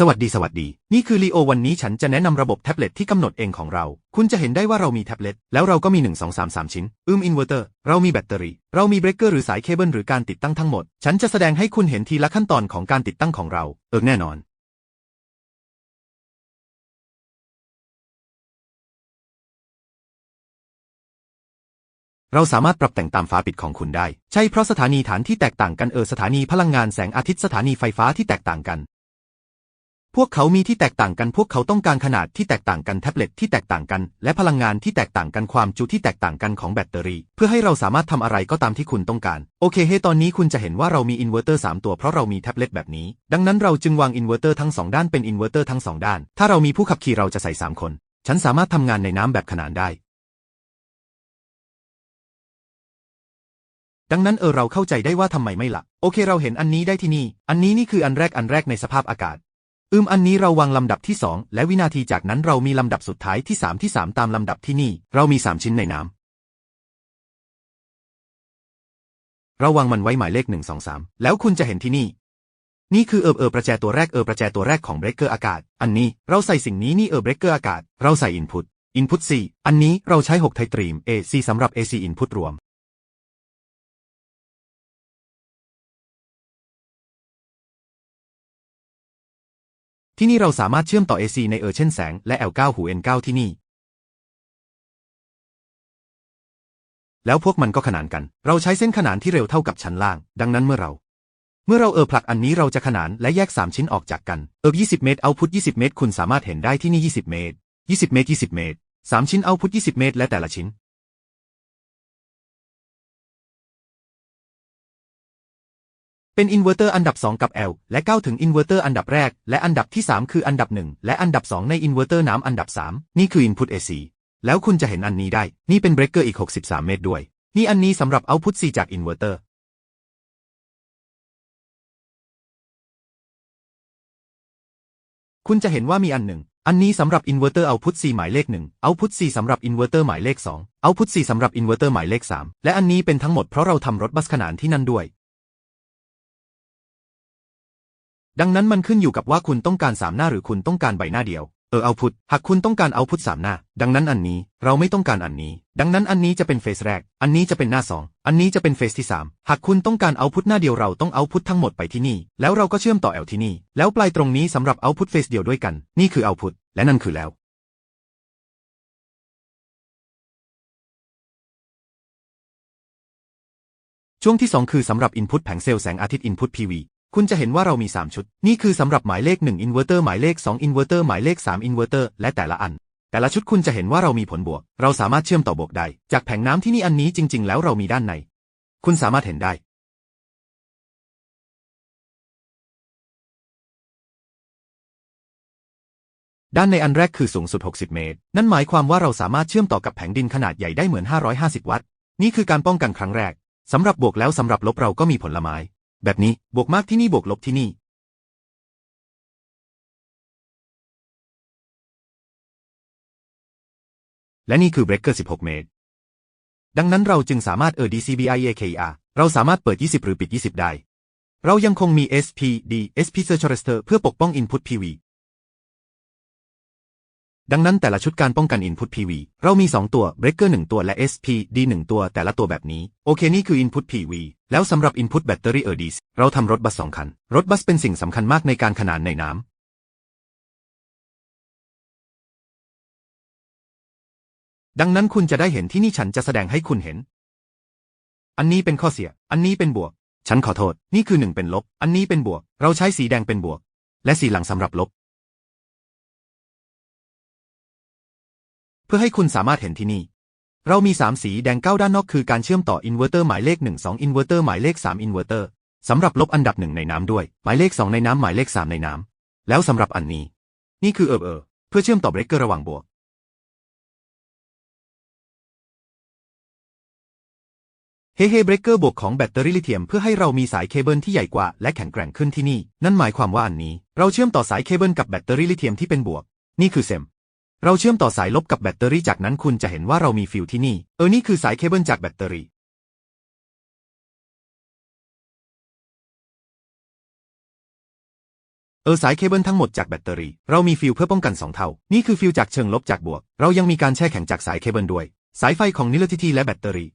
สวัสดีสวัสดี นี่คือลีโอวันนี้ฉันจะแนะนำระบบแท็บเล็ตที่กำหนดเองของเรา คุณจะเห็นได้ว่าเรามีแท็บเล็ต แล้วเราก็มี 1 2 3 3 ชิ้น อืมอินเวอร์เตอร์ เรามีแบตเตอรี่ เรามีเบรกเกอร์หรือสายเคเบิลหรือการติดตั้งทั้งหมด ฉันจะแสดงให้คุณเห็นทีละขั้นตอนของการติดตั้งของเรา เออแน่นอนเราสามารถปรับแต่งตามฝาปิดของคุณได้ ใช่เพราะสถานีฐานที่แตกต่างกันเออสถานีพลังงานแสงอาทิตย์สถานีไฟฟ้าที่แตกต่างกัน พวกเขามีที่แตกต่างกัน พวกเขาต้องการขนาดที่แตกต่างกัน แท็บเล็ตที่แตกต่างกัน และพลังงานที่แตกต่างกัน ความจุที่แตกต่างกันของแบตเตอรี่ เพื่อให้เราสามารถทำอะไรก็ตามที่คุณต้องการ โอเคเฮ้ตอนนี้คุณจะเห็นว่าเรามีอินเวอร์เตอร์3ตัวเพราะเรามีแท็บเล็ตแบบนี้ ดังนั้นเราจึงวางอินเวอร์เตอร์ทั้งสองด้านเป็นอินเวอร์เตอร์ทั้งสองด้าน ถ้าเรามีผู้ขับขี่เราจะใส่ 3 คน ฉันสามารถทำงานในน้ำแบบขนานได้ ดังนั้นเออเราเข้าใจได้ว่าทำไมไม่ละโอเค เราเห็นอันนี้ได้ที่นี่ อันนี้นี่คืออันแรกอันแรกในสภาพอากาศ อืมอันนี้เราวางลำดับที่ 2 และวินาทีจากนั้นเรามีลำดับสุดท้ายที่ 3 ที่ 3 ตามลำดับที่นี่ เรามี 3 ชิ้นในน้ำเราวางมันไว้หมายเลข 1 2 3 แล้วคุณจะเห็นที่นี่ นี่คือเออเออประแจตัวแรกเออประแจตัวแรกของเบรกเกอร์อากาศ อันนี้เราใส่สิ่งนี้นี่เออเบรกเกอร์อากาศ เราใส่อินพุตอินพุต C อันนี้เราใช้ 6 ไทตรีม AC สำหรับ AC input รวม ที่นี่เราสามารถเชื่อมต่อ AC ในเออเช่นแสงและ L9 หู N9 ที่นี่ แล้วพวกมันก็ขนานกัน เราใช้เส้นขนานที่เร็วเท่ากับชั้นล่าง ดังนั้นเมื่อเรา เมื่อเราเออผลักอันนี้เราจะขนานและแยก 3 ชิ้นออกจากกัน เออ20 เมตรเอาพุท20 เมตร คุณสามารถเห็นได้ที่นี่ 20 เมตร 20 เมตร 20 เมตร 3 ชิ้นเอาพุท20 เมตร และแต่ละชิ้น เป็นอินเวอร์เตอร์อันดับ 2 กับ L และก้าวถึงอินเวอร์เตอร์อันดับแรก และอันดับที่ 3 คืออันดับ 1 และอันดับ 2 ในอินเวอร์เตอร์น้ำอันดับ 3 นี่คือ Input AC แล้วคุณจะเห็นอันนี้ได้ นี่เป็นเบรกเกอร์อีก 63 เมตรด้วย นี่อันนี้สำหรับ Output C จากอินเวอร์เตอร์คุณจะเห็นว่ามีอันหนึ่ง อันนี้สำหรับอินเวอร์เตอร์ Output C หมายเลข 1 Output C สำหรับอินเวอร์เตอร์หมายเลข 2 Output C สำหรับอินเวอร์เตอร์หมายเลข 3 และอันนี้เป็นทั้งหมดเพราะเราทำรถบัสขนานที่นั่นด้วย ดังนั้นมันขึ้นอยู่กับว่าคุณต้องการสามหน้าหรือคุณต้องการใบหน้าเดียว เออเอาพุทหากคุณต้องการเอาพุทสามหน้า ดังนั้นอันนี้เราไม่ต้องการอันนี้ ดังนั้นอันนี้จะเป็นเฟสแรก อันนี้จะเป็นหน้าสอง อันนี้จะเป็นเฟสที่สามหากคุณต้องการเอาพุทหน้าเดียวเราต้องเอาพุททั้งหมดไปที่นี่ แล้วเราก็เชื่อมต่อแอลที่นี่ แล้วปลายตรงนี้สำหรับเอาพุทเฟสเดียวด้วยกัน นี่คือเอาพุทและนั่นคือแล้วช่วงที่ 2 คือสำหรับ Input แผงเซลล์แสงอาทิตย์ Input PV คุณจะเห็นว่าเรามี 3 ชุด นี่คือสำหรับหมายเลข1อินเวอร์เตอร์หมายเลข2อินเวอร์เตอร์หมายเลข3อินเวอร์เตอร์และแต่ละอัน แต่ละชุดคุณจะเห็นว่าเรามีผลบวก เราสามารถเชื่อมต่อบวกได้ จากแผงน้ำที่นี่อันนี้จริง ๆ แล้วเรามีด้านใน คุณสามารถเห็นได้ ด้านในอันแรกคือสูงสุด 60 เมตร นั่นหมายความว่าเราสามารถเชื่อมต่อกับแผงดินขนาดใหญ่ได้เหมือน 550 วัตต์ นี่คือการป้องกันครั้งแรกสำหรับบวกแล้วสำหรับลบเราก็มีผลไม้ แบบนี้บวกมากที่นี่บวกลบที่นี่ และนี่คือเบรกเกอร์ 16 เมตร ดังนั้นเราจึงสามารถเออ DCBIAKER เราสามารถเปิด 20 หรือปิด 20 ได้ เรายังคงมี SPD SP Search Register เพื่อปกป้อง Input PV ดังนั้นแต่ละชุดการป้องกัน Input PV เรามี 2 ตัว Breaker 1 ตัวและ SPD 1 ตัวแต่ละตัวแบบนี้ โอเคนี่คือ Input PV แล้วสำหรับ Input Battery e r d i s เราทำรถบัส2คัน รถบัสเป็นสิ่งสำคัญมากในการขนานในน้ำดังนั้นคุณจะได้เห็นที่นี่ฉันจะแสดงให้คุณเห็น อันนี้เป็นข้อเสีย อันนี้เป็นบวก ฉันขอโทษ นี่คือหนึ่งเป็นลบ อันนี้เป็นบวก เราใช้สีแดงเป็นบวก และสีหลังสำหรับลบ เพื่อให้คุณสามารถเห็นที่นี่ เรามี 3 สีแดง 9 ด้านนอกคือการเชื่อมต่ออินเวอร์เตอร์หมายเลข 1 2อินเวอร์เตอร์หมายเลข 3 อินเวอร์เตอร์สำหรับลบอันดับหนึ่งในน้ำด้วย หมายเลข 2 ในน้ำหมายเลข 3 ในน้ำแล้วสำหรับอันนี้ นี่คือเออเออเพื่อเชื่อมต่อเบรกเกอร์ระหว่างบวกเฮ้เฮเบรกเกอร์บวกของแบตเตอรี่ลิเธียมเพื่อให้เรามีสายเคเบิลที่ใหญ่กว่าและแข็งแกร่งขึ้นที่นี่ นั่นหมายความว่าอันนี้ เราเชื่อมต่อสายเคเบิลกับแบตเตอรี่ลิเธียมที่เป็นบวก นี่คือเซม เราเชื่อมต่อสายลบกับแบตเตอรี่จากนั้นคุณจะเห็นว่าเรามีฟิวที่นี่ เออนี่คือสายเคเบิลจากแบตเตอรี่ เออสายเคเบิลทั้งหมดจากแบตเตอรี่ เรามีฟิลเพื่อป้องกัน 2 เท่า นี่คือฟิลจากเชิงลบจากบวก เรายังมีการแช่แข็งจากสายเคเบิลด้วย สายไฟของนิลทิทีและแบตเตอรี่